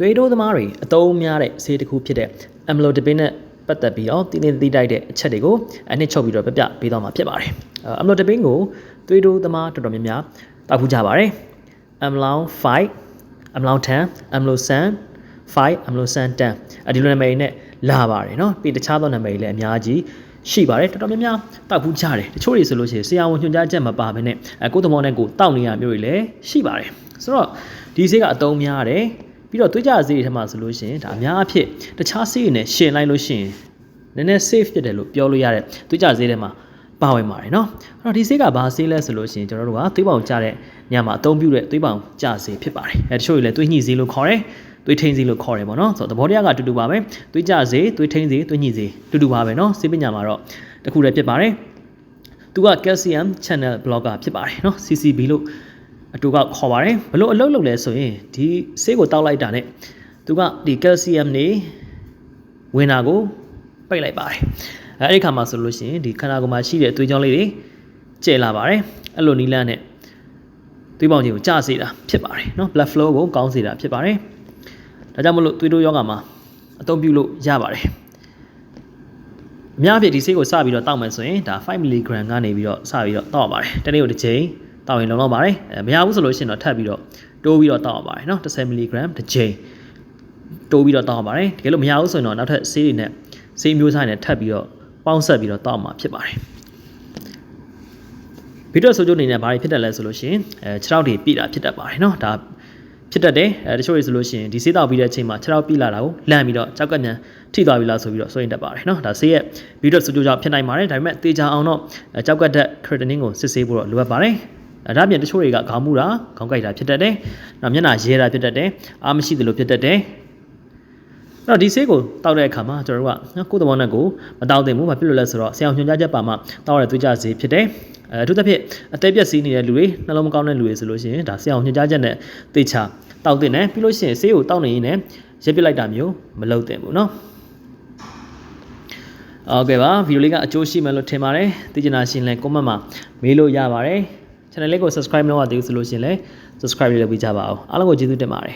သွေးတိုးသမားတွေအသုံးများတဲ့ဆေးတစ်ခုဖြစ်တဲ့ amlodipine နဲ့ပတ်သက်ပြီးတော့တင်းတင်းသိတိုက်တဲ့အချက်တွေကိုအနှစ်ချုပ်ပြီးတော့ပြပြပေးသွားမှာဖြစ်ပါတယ်။ amlodipine ကိုသွေးတိုးသမားတော်တော်များများတောက်ခုကြပါတယ်။ amlong 5 amlong 10 amlosan 5 amlosan 10အဲဒီလိုနာမည်နဲ့လာပါတယ်เนาะပြီးတခြားသောနာမည်တွေလည်းအများကြီးရှိပါတယ်တော်တော်များများတောက်ခုကြတယ်တချို့တွေဆိုလို့ရှိရင်ဆရာဝန်ညွှန်ကြားချက်မပါဘဲနဲ့အဲကိုယ်သဘောနဲ့ကိုယ်တောက်နေရမျိုးတွေလည်းရှိပါတယ်ဆိုတော့ဒီဆေးကအသုံးများတယ် ပြီးတော့သွေးကြဆေးတွေထဲမှာဆိုလို့ရှိရင်ဒါအများအဖြစ်တခြားဆေးတွေနဲ့ရှင်လိုက်လို့ရှိရင်နည်းနည်း safe ဖြစ်တယ်လို့ပြောလို့ရတဲ့သွေးကြဆေးတွေမှာပါဝင်ပါတယ်เนาะအဲ့တော့ဒီဆေးကဘာဆေးလဲဆိုလို့ရှိရင်ကျွန်တော်တို့ကသွေးပေါင်ကြတဲ့ညမှာအသုံးပြုတဲ့သွေးပေါင်ကြဆေးဖြစ်ပါတယ်အဲတချို့တွေလည်းသွေးညှိဆေးလို့ခေါ်တယ်သွေးထိန်းစေးလို့ခေါ်တယ်ပေါ့နော်ဆိုတော့သဘောတရားကအတူတူပါပဲသွေးကြစေးသွေးထိန်းစေးသွေးညှိစေးတူတူပါပဲเนาะဆေးပညာမှာတော့တခုတည်းဖြစ်ပါတယ်သူက calcium channel blocker ဖြစ်ပါတယ်เนาะ CCB လို့ အတူကခေါ်ပါတယ်ဘလို့အလုပ်လုပ်လဲဆိုရင်ဒီဆေးကိုတောက်လိုက်တာနဲ့သူကဒီကယ်လ်ဆီယမ်နေဝင်တာကိုပိတ်လိုက်ပါတယ်အဲ့ဒီခါမှာဆိုလို့ရှိရင်ဒီခန္ဓာကိုယ်မှာရှိတဲ့အသွေးကြောင်းလေးတွေကျဲလာပါတယ်အဲ့လိုနီးလန်းနဲ့သွေးပေါင်ကြီးကိုကျစေတာဖြစ်ပါတယ်နော် blood flow ကိုကောင်းစေတာဖြစ်ပါတယ်ဒါကြောင့်မလို့သွေးတို့ယောဂါမှာအသုံးပြုလို့ရပါတယ်အများအပြည့်ဒီဆေးကိုစပြီးတော့တောက်မယ်ဆိုရင်ဒါ5 mg ကနေပြီးတော့စပြီးတော့တောက်ပါတယ်တနေ့ကိုတစ်ချိန် တောက်ရင်လုံလောက်ပါတယ်အဲမရဘူးဆိုလို့ရှိရင်တော့ထပ်ပြီးတော့တိုးပြီးတော့တောက်ရပါတယ်เนาะ10 mg တစ်ချိန်တိုးပြီးတော့တောက်ရပါတယ်တကယ်လို့မရဘူးဆိုရင်တော့နောက်ထပ်ဆေးတွေနဲ့ဆေးမျိုးစားတွေနဲ့ထပ်ပြီးတော့ပေါင်းဆက်ပြီးတော့တောက်မှာဖြစ်ပါတယ်ဗီဒီယိုဆိုကြအနေနဲ့ဘာတွေဖြစ်တယ်လဲဆိုလို့ရှိရင်အဲခြေထောက်တွေပြိတာဖြစ်တတ်ပါတယ်เนาะဒါဖြစ်တတ်တယ်အဲတချို့တွေဆိုလို့ရှိရင်ဒီဆေးတောက်ပြီးတဲ့အချိန်မှာခြေထောက်ပြိလာတာကိုလန့်ပြီးတော့ကြောက်ကမြန်ထိသွားပြီလားဆိုပြီးတော့စိုးရင်တတ်ပါတယ်เนาะဒါဆေးရဲ့ဗီဒီယိုဆိုကြကြောင့်ဖြစ်နိုင်ပါတယ်ဒါပေမဲ့တေချာအောင်တော့ကြောက်ကတက်ခရတနင်းကိုစစ်ဆေးဖို့တော့လိုအပ်ပါတယ်အဲ ဒါပြင်တချို့တွေကခေါင်းမူတာခေါင်းကိုက်တာဖြစ်တတ်တယ်။နောက်မျက်နှာရဲတာဖြစ်တတ်တယ်။အားမရှိသလိုဖြစ်တတ်တယ်။အဲ့တော့ဒီဆေးကိုတောက်တဲ့အခါမှာကျွန်တော်တို့ကကိုယ်သဘောနဲ့ကိုမတောက်သင့်ဘူး။ဘာဖြစ်လို့လဲဆိုတော့ဆရာညွှန်ကြားချက်ပါမှတောက်ရတဲ့သွေးကြဆေးဖြစ်တယ်။အဲအထူးသဖြင့်အသက်ပြည့်စည်နေတဲ့လူတွေနှလုံးမကောင်းတဲ့လူတွေဆိုလို့ရှိရင်ဒါဆရာညွှန်ကြားချက်နဲ့သေချာတောက်သင့်တယ်။ပြီးလို့ရှိရင်ဆေးကိုတောက်နေရင်လည်းရက်ပစ်လိုက်တာမျိုးမလုပ်သင့်ဘူးเนาะ။ဟုတ်ကဲ့ပါဗီဒီယိုလေးကအကျိုးရှိမယ်လို့ထင်ပါတယ်သိချင်တာရှင်လည်း comment မှာမေးလို့ရပါတယ် channel လေးကို subscribe မလုပ်ရသေးဘူးဆိုလို့ရှင်လည်း subscribe လုပ်ပေးကြပါဦးအားလုံးကိုကျေးဇူးတင်ပါတယ်